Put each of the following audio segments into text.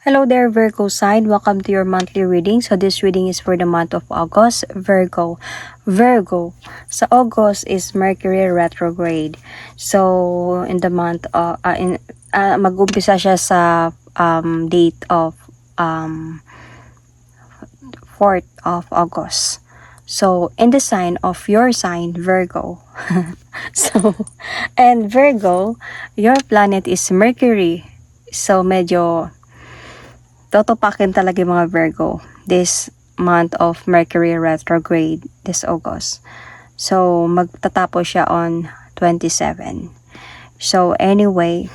Hello there, Virgo sign. Welcome to your monthly reading. So this reading is for the month of August, Virgo. Virgo, sa August is Mercury retrograde. So in the month of uh, in uh, mag-umpisa siya sa um, date of um 4th of August. So in the sign of your sign, Virgo. so and Virgo, your planet is Mercury. So medyo totopakin talaga yung mga Virgo this month of Mercury retrograde this August. So, magtatapos siya on 27. So, anyway,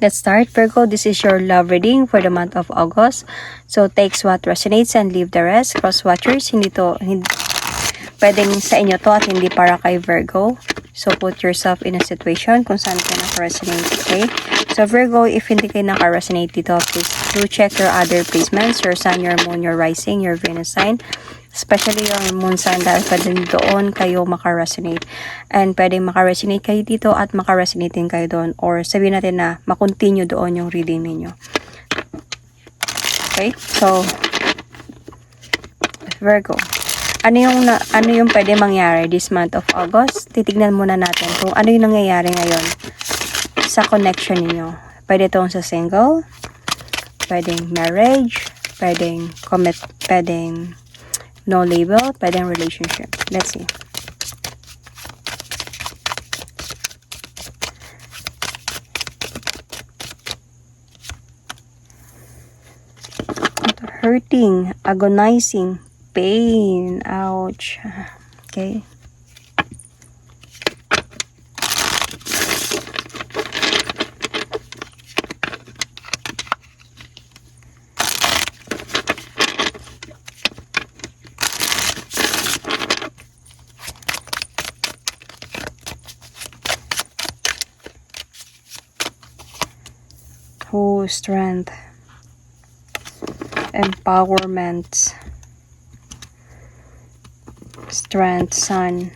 let's start. Virgo, this is your love reading for the month of August. So, takes what resonates and leave the rest. Cross watchers, hindi to, hindi, pwedeng sa inyo to at hindi para kay Virgo. So, put yourself in a situation kung saan ka naka-resonate, okay? So, Virgo, if hindi kayo naka-resonate dito, please do check your other placements, your sun, your moon, your rising, your Venus sign. Especially your moon sign dahil pwede doon kayo maka-resonate. And pwede maka-resonate kayo dito at maka-resonate din kayo doon. Or sabihin natin na makontinue doon yung reading ninyo. Okay? So, Virgo. Ano yung na, ano yung pwede mangyari this month of August? Titignan muna natin kung ano yung nangyayari ngayon sa connection ninyo. Pwede itong sa single, pwedeng marriage, pwedeng commit, pwedeng no label, pwedeng relationship. Let's see. Hurting, agonizing, pain, ouch. Okay. Strength, empowerment, strength, sun.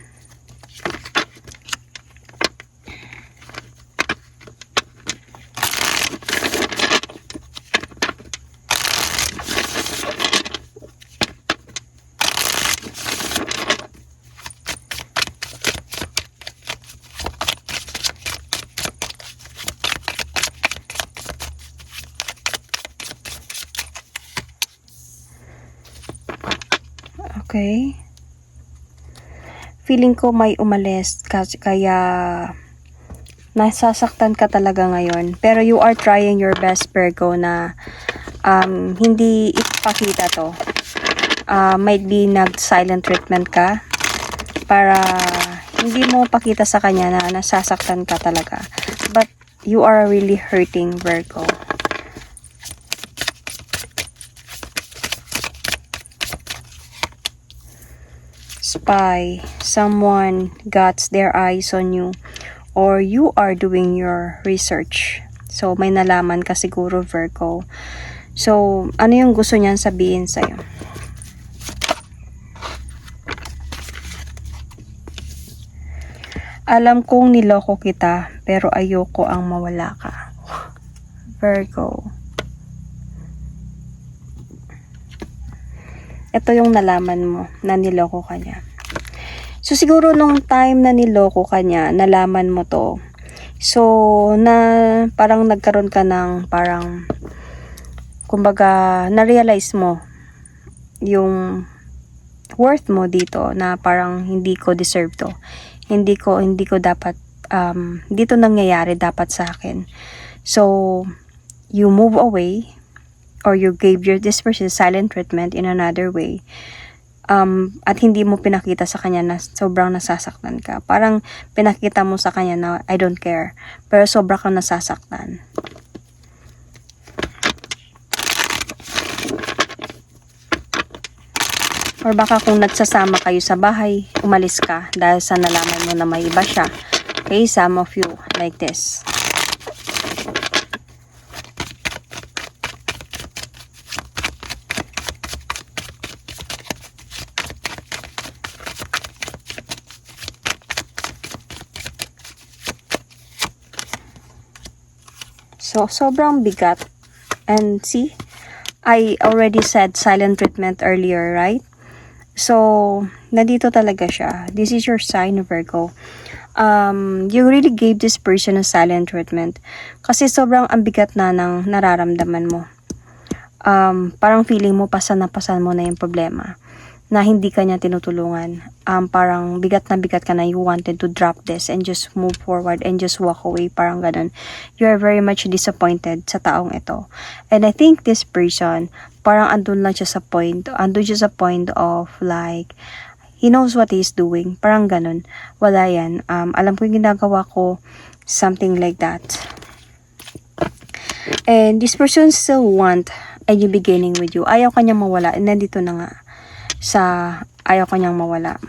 Okay. Feeling ko may umalis kasi kaya nasasaktan ka talaga ngayon. Pero you are trying your best, Virgo, na um, hindi ipakita to. Uh, might be nag-silent treatment ka para hindi mo pakita sa kanya na nasasaktan ka talaga. But you are really hurting, Virgo. Spy, someone got their eyes on you, or you are doing your research. So, may nalaman ka siguro, Virgo. So, ano yung gusto niyan sabihin sa'yo? Alam kong niloko kita, pero ayoko ang mawala ka. Virgo. Ito yung nalaman mo na niloko ka niya. So, siguro nung time na niloko ka niya, nalaman mo to. So, na parang nagkaroon ka ng parang, kumbaga, na-realize mo yung worth mo dito na parang hindi ko deserve to. Hindi ko, hindi ko dapat, um, dito nangyayari dapat sa akin. So, you move away or you gave your this person silent treatment in another way um, at hindi mo pinakita sa kanya na sobrang nasasaktan ka. Parang pinakita mo sa kanya na I don't care. Pero sobra kang nasasaktan. Or baka kung nagsasama kayo sa bahay, umalis ka dahil sa nalaman mo na may iba siya. Okay, some of you like this. So, sobrang bigat And see, I already said silent treatment earlier, right? So, nandito talaga siya. This is your sign, Virgo. Um, you really gave this person a silent treatment. Kasi sobrang ambigat na ng nararamdaman mo. Um, parang feeling mo pasan na pasan mo na yung problema na hindi ka niya tinutulungan. Um, parang bigat na bigat ka na you wanted to drop this and just move forward and just walk away. Parang ganun. You are very much disappointed sa taong ito. And I think this person, parang andun lang siya sa point, andun siya sa point of like, he knows what he's doing. Parang ganun. Wala yan. Um, alam ko yung ginagawa ko, something like that. And this person still want a new beginning with you. Ayaw kanya mawala. And nandito na nga sa ayaw kanyang mawala.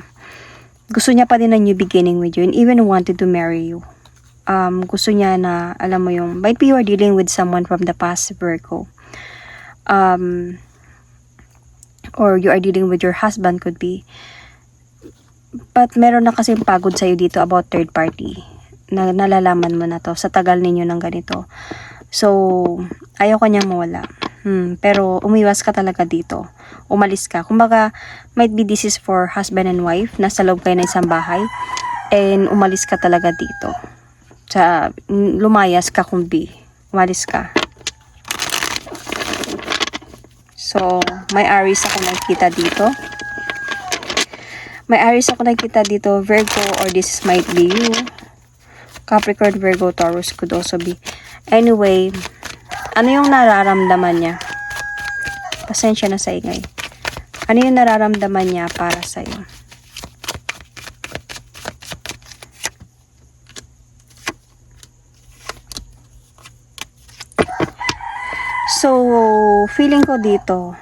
Gusto niya pa din a new beginning with you and even wanted to marry you. Um, gusto niya na, alam mo yung, might be you are dealing with someone from the past, Virgo. Um, or you are dealing with your husband could be. But meron na kasi pagod sa'yo dito about third party. Na nalalaman mo na to sa tagal ninyo ng ganito. So, ayaw kanyang mawala. Hmm, pero umiwas ka talaga dito. Umalis ka. Kumbaga, might be this is for husband and wife. Nasa loob kayo ng isang bahay. And umalis ka talaga dito. Sa, lumayas ka kumbi. Umalis ka. So, may Aries ako nakikita dito. May Aries ako nakikita dito, Virgo, or this might be you. Capricorn, Virgo, Taurus could also be. Anyway, ano yung nararamdaman niya? Pasensya na sa ingay. Ano yung nararamdaman niya para sa'yo? So, feeling ko dito,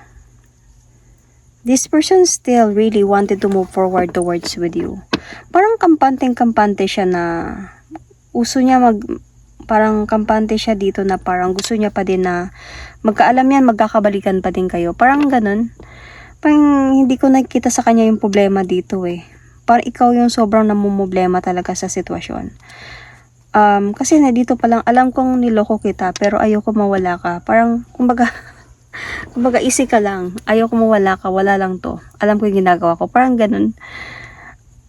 this person still really wanted to move forward towards with you. Parang kampanteng-kampante siya na uso niya mag parang kampante siya dito na parang gusto niya pa din na magkaalam yan, magkakabalikan pa din kayo. Parang ganun. Parang hindi ko nakikita sa kanya yung problema dito eh. Parang ikaw yung sobrang namumblema talaga sa sitwasyon. Um, kasi na dito pa lang, alam kong niloko kita, pero ayoko mawala ka. Parang, kumbaga, kumbaga easy ka lang. Ayoko mawala ka, wala lang to. Alam ko yung ginagawa ko. Parang ganun.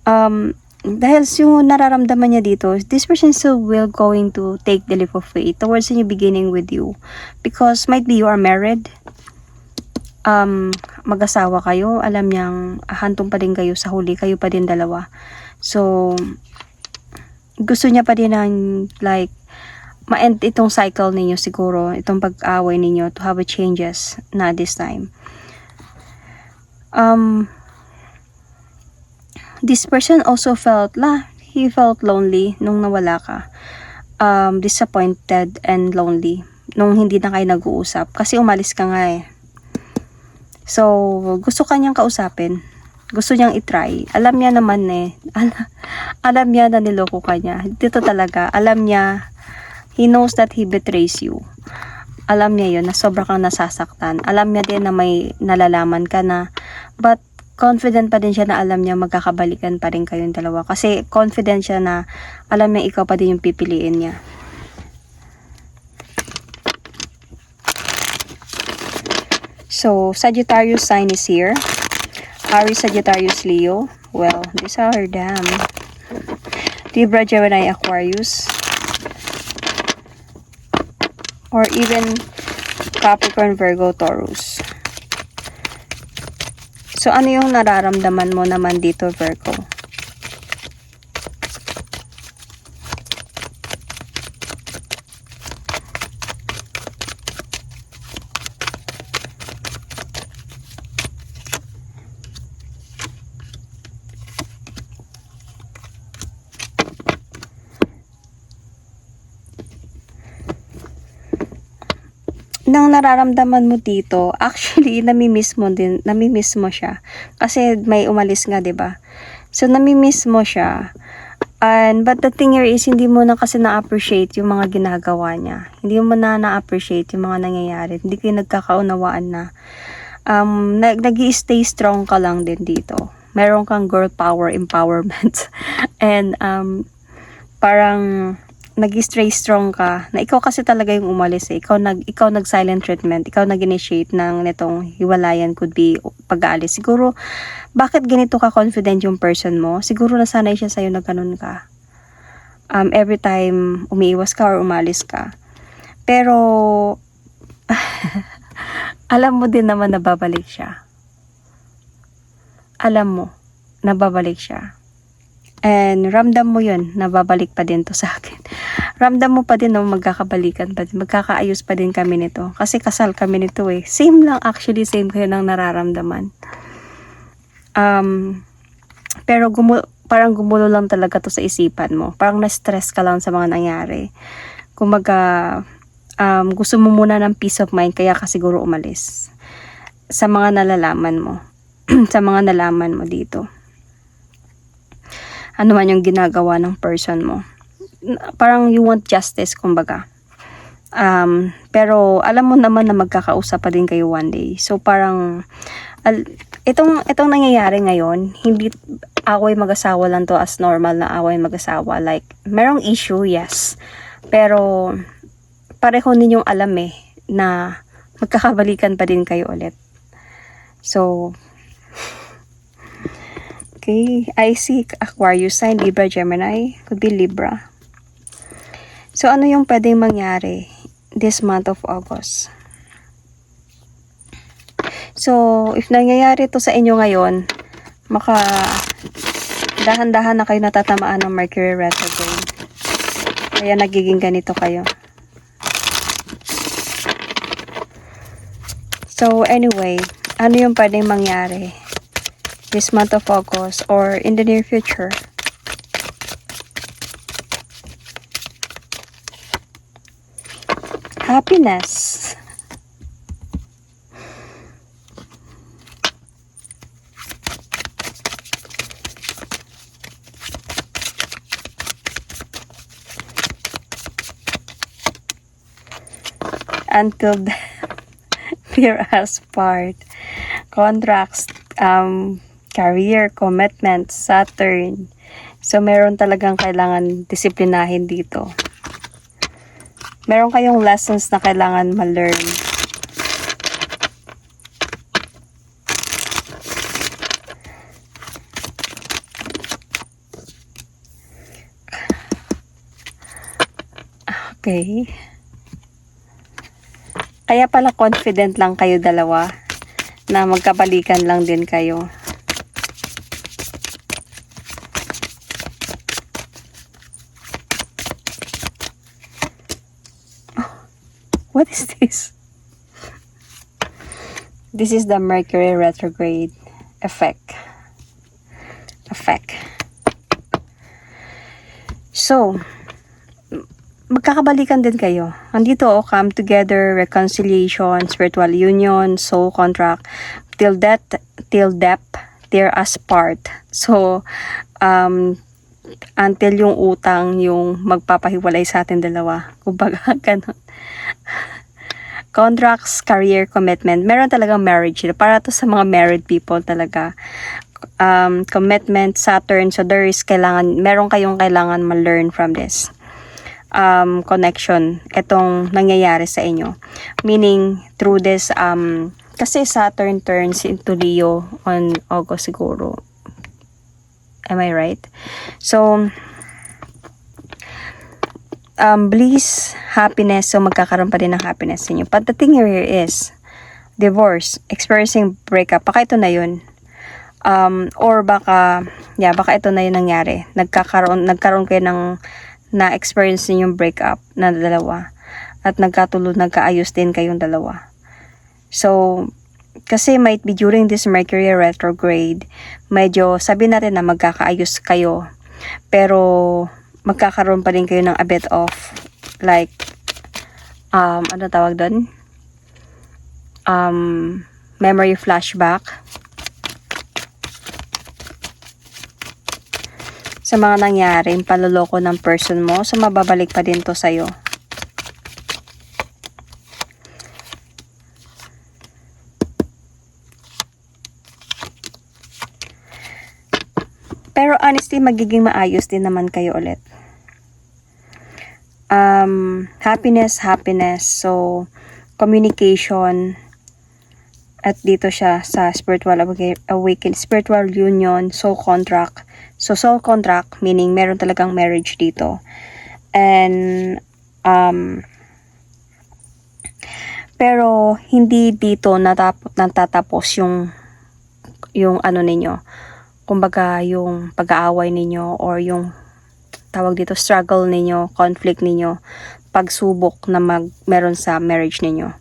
Um, dahil yung nararamdaman niya dito, this person still will going to take the leap of faith towards a new beginning with you. Because might be you are married, um, mag-asawa kayo, alam niyang hantong pa din kayo sa huli, kayo pa din dalawa. So, gusto niya pa din ng like, ma-end itong cycle ninyo siguro, itong pag-away ninyo to have a changes na this time. Um, this person also felt la he felt lonely nung nawala ka. Um disappointed and lonely nung hindi na kayo nag-uusap. Kasi umalis ka nga eh. So gusto kanyang kausapin. Gusto niyang itry. Alam niya naman eh. Al- alam niya na niloko ka niya. Dito talaga. Alam niya he knows that he betrays you. Alam niya yun na sobra kang nasasaktan. Alam niya din na may nalalaman ka na. But confident pa din siya na alam niya magkakabalikan pa rin kayong dalawa. Kasi confident siya na alam niya ikaw pa din yung pipiliin niya. So, Sagittarius sign is here. Aries, Sagittarius, Leo. Well, these are them. Libra, Gemini, Aquarius. Or even Capricorn, Virgo, Taurus. So, ano yung nararamdaman mo naman dito, Virgo? Nararamdaman mo dito, actually, namimiss mo din, namimiss mo siya. Kasi may umalis nga, 'di ba So, namimiss mo siya. And, but the thing here is, hindi mo na kasi na-appreciate yung mga ginagawa niya. Hindi mo na na-appreciate yung mga nangyayari. Hindi kayo nagkakaunawaan na. Um, nag stay strong ka lang din dito. Meron kang girl power empowerment. And, um, parang, nag-stay strong ka, na ikaw kasi talaga yung umalis eh. Ikaw nag ikaw nag silent treatment, ikaw nag-initiate ng nitong hiwalayan could be pag-aalis. Siguro bakit ganito ka confident yung person mo? Siguro nasanay siya sa'yo na ganun ka. Um, every time umiiwas ka or umalis ka. Pero alam mo din naman na babalik siya. Alam mo na babalik siya. And ramdam mo yun, na babalik pa din to sa akin. Ramdam mo pa din na magkakabalikan pa din, magkakaayos pa din kami nito. Kasi kasal kami nito eh. Same lang actually, same kayo ng nararamdaman. Um, pero gumu parang gumulo lang talaga to sa isipan mo. Parang na-stress ka lang sa mga nangyari. Kumaga, um, gusto mo muna ng peace of mind, kaya ka siguro umalis. Sa mga nalalaman mo. sa mga nalaman mo dito ano man yung ginagawa ng person mo. Parang you want justice, kumbaga. Um, pero alam mo naman na magkakausap pa din kayo one day. So parang al- itong itong nangyayari ngayon, hindi away mag-asawa lang to as normal na away mag-asawa. Like merong issue, yes. Pero pareho ninyong alam eh na magkakabalikan pa din kayo ulit. So, Okay, I see Aquarius sign, Libra, Gemini. Could be Libra. So, ano yung pwedeng mangyari this month of August? So, if nangyayari to sa inyo ngayon, maka dahan-dahan na kayo natatamaan ng Mercury retrograde. Kaya nagiging ganito kayo. So, anyway, ano yung pwedeng mangyari? This month of August or in the near future. Happiness. Until the fear part. Contracts, um, career, commitment, Saturn. So, meron talagang kailangan disiplinahin dito. Meron kayong lessons na kailangan ma-learn. Okay. Kaya pala confident lang kayo dalawa na magkabalikan lang din kayo. What is this? This is the Mercury retrograde effect. Effect. So, magkakabalikan din kayo. Andito, oh, come together, reconciliation, spiritual union, soul contract, till death, till death, tear us part. So, um, until yung utang yung magpapahiwalay sa atin dalawa. Kumbaga, ganun. Contracts, career, commitment. Meron talagang marriage. Para to sa mga married people talaga. Um, commitment, Saturn. So, there is kailangan, meron kayong kailangan ma-learn from this. Um, connection. Itong nangyayari sa inyo. Meaning, through this, um, kasi Saturn turns into Leo on August siguro. Am I right? So, um, bliss, happiness, so magkakaroon pa din ng happiness sa inyo. But the thing here is, divorce, experiencing breakup, baka ito na yun. Um, or baka, yeah, baka ito na yun nangyari. Nagkakaroon, nagkaroon kayo ng na-experience ninyong breakup na dalawa. At nagkatulo, nagkaayos din kayong dalawa. So, kasi might be during this Mercury retrograde, medyo sabi natin na magkakaayos kayo. Pero magkakaroon pa rin kayo ng a bit of like um ano tawag doon? Um memory flashback. Sa mga nangyari, paloloko ng person mo, so mababalik pa din to sa'yo. Honestly, magiging maayos din naman kayo ulit. um, happiness, happiness. So, communication. At dito siya sa spiritual awaken, spiritual union, soul contract. So, soul contract, meaning meron talagang marriage dito. And, um, pero, hindi dito natatapos yung, yung ano ninyo. Kumbaga, yung pag-aaway ninyo or yung tawag dito struggle ninyo, conflict ninyo, pagsubok na mag meron sa marriage ninyo.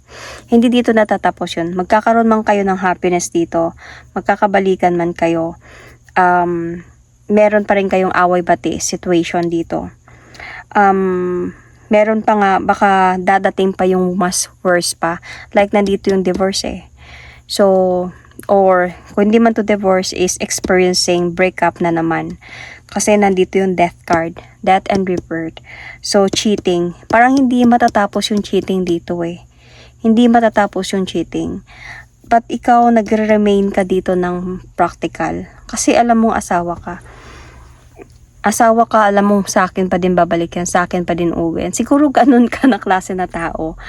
Hindi dito natatapos 'yun. Magkakaroon man kayo ng happiness dito, magkakabalikan man kayo. Um, meron pa rin kayong away-bati situation dito. Um, meron pa nga baka dadating pa yung mas worse pa. Like nandito yung divorce eh. So, or kung hindi man to divorce is experiencing breakup na naman. Kasi nandito yung death card, death and rebirth. So, cheating. Parang hindi matatapos yung cheating dito eh. Hindi matatapos yung cheating. But ikaw nagre-remain ka dito ng practical. Kasi alam mong asawa ka. Asawa ka, alam mong sa akin pa din babalik yan, sa akin pa din uwi. Siguro ganun ka na klase na tao.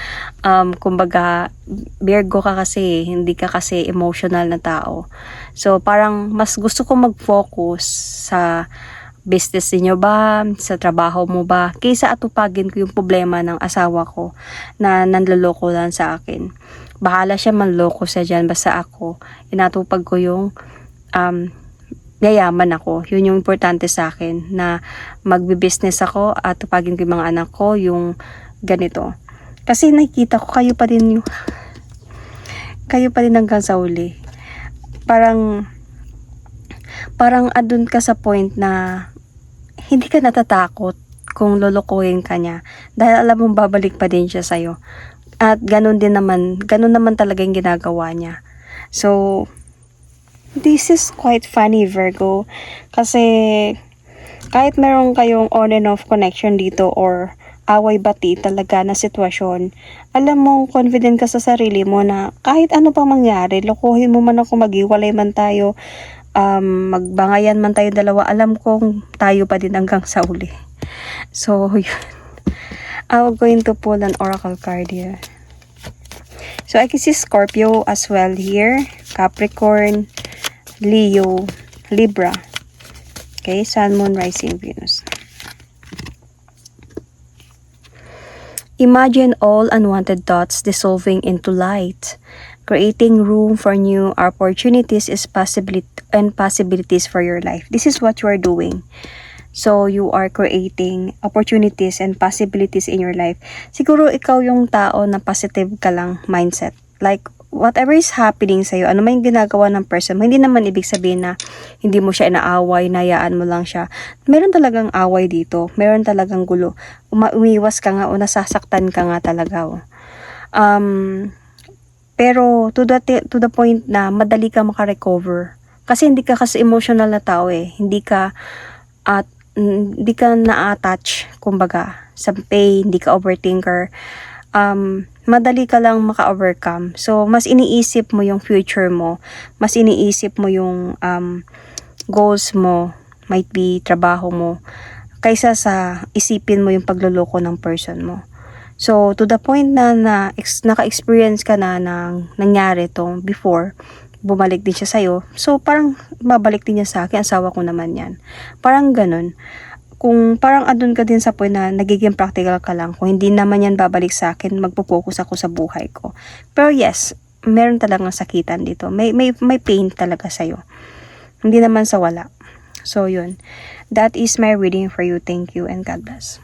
Um, kumbaga, Virgo ka kasi, hindi ka kasi emotional na tao. So, parang mas gusto ko mag-focus sa business niyo ba, sa trabaho mo ba, kaysa atupagin ko yung problema ng asawa ko na nanloloko lang sa akin. Bahala siya manloko siya dyan, basta ako, inatupag ko yung um, yayaman ako. Yun yung importante sa akin na magbi-business ako at tupagin ko yung mga anak ko yung ganito. Kasi nakikita ko kayo pa rin yung kayo pa rin hanggang sa uli. Parang parang adun ka sa point na hindi ka natatakot kung lolokohin ka niya. Dahil alam mong babalik pa din siya sa'yo. At ganun din naman, ganun naman talaga yung ginagawa niya. So, this is quite funny, Virgo. Kasi, kahit meron kayong on and off connection dito or away bati talaga na sitwasyon, alam mo, confident ka sa sarili mo na kahit ano pang mangyari, lokohin mo man ako, maghiwalay man tayo, um, magbangayan man tayo dalawa, alam kong tayo pa din hanggang sa uli. So, yun. I'm going to pull an oracle card here. So, I can see Scorpio as well here. Capricorn, Leo, Libra. Okay, Sun, Moon, Rising, Venus. Imagine all unwanted thoughts dissolving into light, creating room for new opportunities is possibility and possibilities for your life. This is what you are doing. So, you are creating opportunities and possibilities in your life. Siguro ikaw yung tao na positive ka lang mindset. Like, whatever is happening sa'yo, ano man yung ginagawa ng person hindi naman ibig sabihin na hindi mo siya inaaway, nayaan mo lang siya. Meron talagang away dito. Meron talagang gulo. Uma- ka nga o nasasaktan ka nga talaga. Oh. Um, pero to the, to the point na madali ka makarecover. Kasi hindi ka kasi emotional na tao eh. Hindi ka at hindi ka na-attach, kumbaga, sa pain, hindi ka overthinker. Um, madali ka lang maka-overcome. So, mas iniisip mo yung future mo. Mas iniisip mo yung um, goals mo. Might be trabaho mo. Kaysa sa isipin mo yung pagluloko ng person mo. So, to the point na, na ex, naka-experience ka na ng nangyari tong before, bumalik din siya sa'yo. So, parang babalik din niya sa akin, asawa ko naman yan. Parang ganun. Kung parang adun ka din sa point na nagiging practical ka lang, kung hindi naman yan babalik sa akin, magpo-focus ako sa buhay ko. Pero yes, meron talagang sakitan dito. May, may, may pain talaga sa'yo. Hindi naman sa wala. So, yun. That is my reading for you. Thank you and God bless.